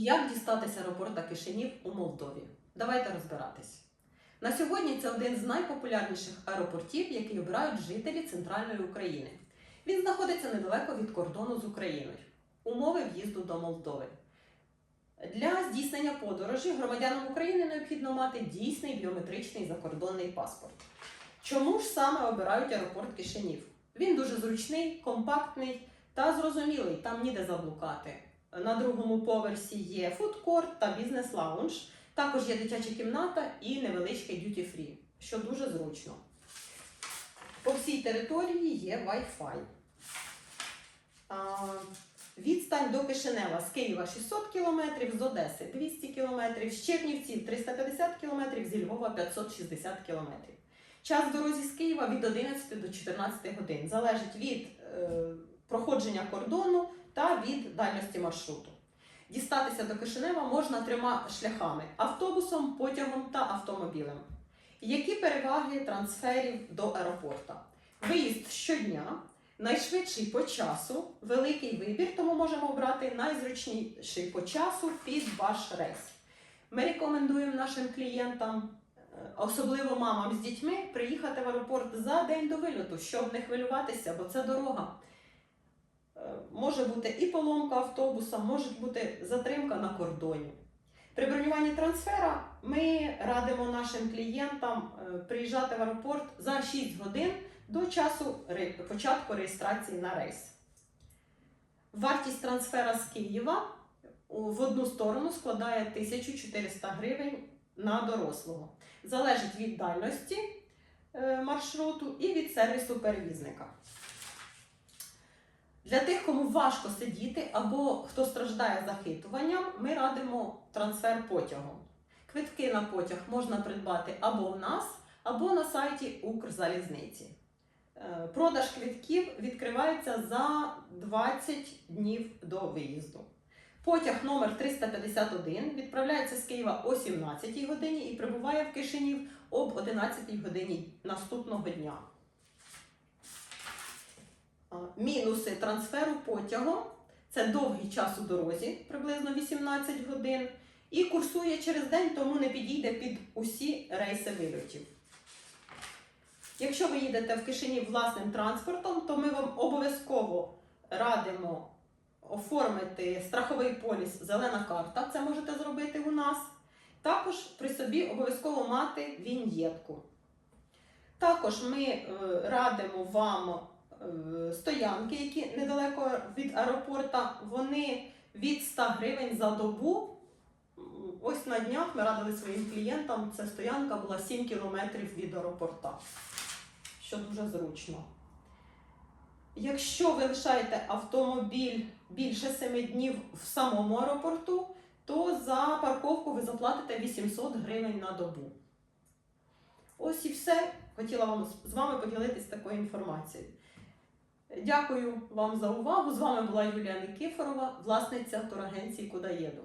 Як дістатися аеропорта Кишинів у Молдові? Давайте розбиратись. На сьогодні це один з найпопулярніших аеропортів, який обирають жителі центральної України. Він знаходиться недалеко від кордону з Україною. Умови в'їзду до Молдови. Для здійснення подорожі громадянам України необхідно мати дійсний біометричний закордонний паспорт. Чому ж саме обирають аеропорт Кишинів? Він дуже зручний, компактний та зрозумілий, там ніде заблукати. На другому поверсі є фудкорт та бізнес-лаунж. Також є дитяча кімната і невеличкий дюті-фрі, що дуже зручно. По всій території є Wi-Fi. Відстань до Кишинева з Києва 600 км, з Одеси 200 км, з Чернівців 350 км, зі Львова 560 км. Час дорозі з Києва від 11 до 14 годин. Залежить від е, проходження кордону та від дальності маршруту. Дістатися до Кишинева можна трьома шляхами: автобусом, потягом та автомобілем. Які переваги трансферів до аеропорта? Виїзд щодня, найшвидший по часу, великий вибір, тому можемо обрати найзручніший по часу під ваш рейс. Ми рекомендуємо нашим клієнтам, е, особливо мамам з дітьми, приїхати в аеропорт за день до вильоту, щоб не хвилюватися, бо це дорога. Може бути і поломка автобуса, може бути затримка на кордоні. При бронюванні трансфера ми радимо нашим клієнтам е, приїжджати в аеропорт за 6 годин до часу початку реєстрації на рейс. Вартість трансфера з Києва в одну сторону складає 1400 гривень на дорослого. Залежить від дальності е, маршруту і від сервісу перевізника. Для тих, кому важко сидіти або хто страждає захитуванням, ми радимо трансфер потягом. Квитки на потяг можна придбати або в нас, або на сайті Укрзалізниці. Е, Продаж квитків відкривається за 20 днів до виїзду. Потяг номер 351 відправляється з Києва о 17 годині і прибуває в Кишинів об 11 годині наступного дня. Мінуси трансферу потягом це довгий час у дорозі, приблизно 18 годин, і курсує через день, тому не підійде під усі рейси вильотів. Якщо ви їдете в Кишинів власним транспортом, то ми вам обов'язково радимо оформити страховий поліс Зелена карта. Це можете зробити у нас. Також при собі обов'язково мати віньєтку. Також ми е, радимо вам стоянки, які недалеко від аеропорта, вони від 100 гривень за добу. Ось на днях ми радили своїм клієнтам, ця стоянка була 7 кілометрів від аеропорта, що дуже зручно. Якщо ви лишаєте автомобіль більше 7 днів в самому аеропорту, то за парковку ви заплатите 800 гривень на добу. Ось і все. Хотіла вам з вами поділитися такою інформацією. Дякую вам за увагу. З вами була Юлія Никифорова, власниця турагенції Куди їду.